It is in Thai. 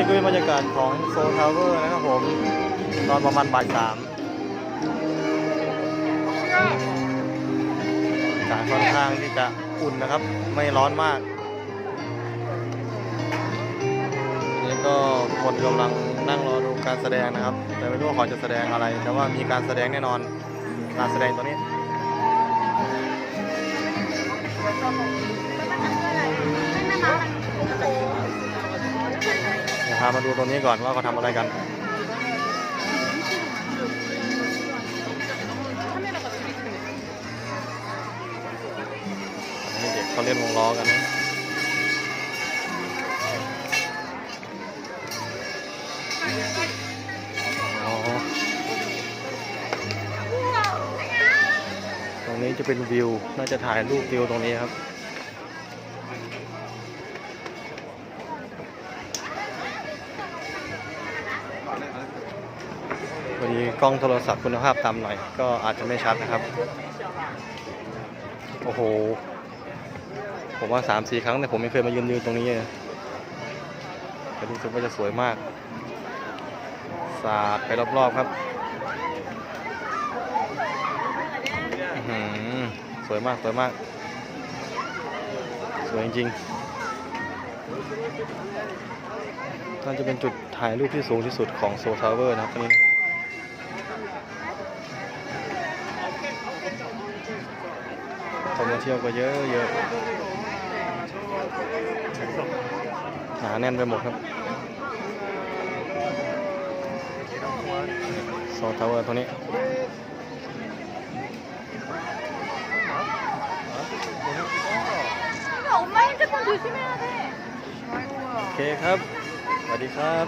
นี่คือบรรยากาศของโซลทาวเวอร์นะครับผม ตอนประมาณบ่ายสามอากาศค่อนข้างที่จะอุ่นนะครับ ไม่ร้อนมาก นี่ก็คนกำลังนั่งรอดูการแสดงนะครับ แต่ไม่รู้ว่าเขาจะแสดงอะไร แต่ว่ามีการแสดงแน่นอน การแสดงตัวนี้ พามาดูตรงนี้ก่อนว่าเขาทำอะไรกันนนี้เด็กเขาเล่นวงล้อกันนะอ๋อตรงนี้จะเป็นวิว น่าจะถ่ายรูปวิวตรงนี้ครับ พอดีกล้องโทรศัพท์คุณภาพต่ำหน่อย ก็อาจจะไม่ชัดนะครับ โอ้โห ผมว่าสามสี่ครั้งแต่ผมไม่เคยมายืนยืนตรงนี้เลยแต่รู้สึกว่าจะสวยมาก สาดไปรอบๆครับสวยมากสวยมาก สวยจริงๆน่าจะเป็นจุดถ่ายรูปที่สูงที่สุดของโซทาวเวอร์นะครับตรงนี้ คนมาเที่ยวก็เยอะเยอะหนาแน่นไปหมดครับโซนทาวเวอร์ตัวนี้โอเคครับ สวัสดีครับ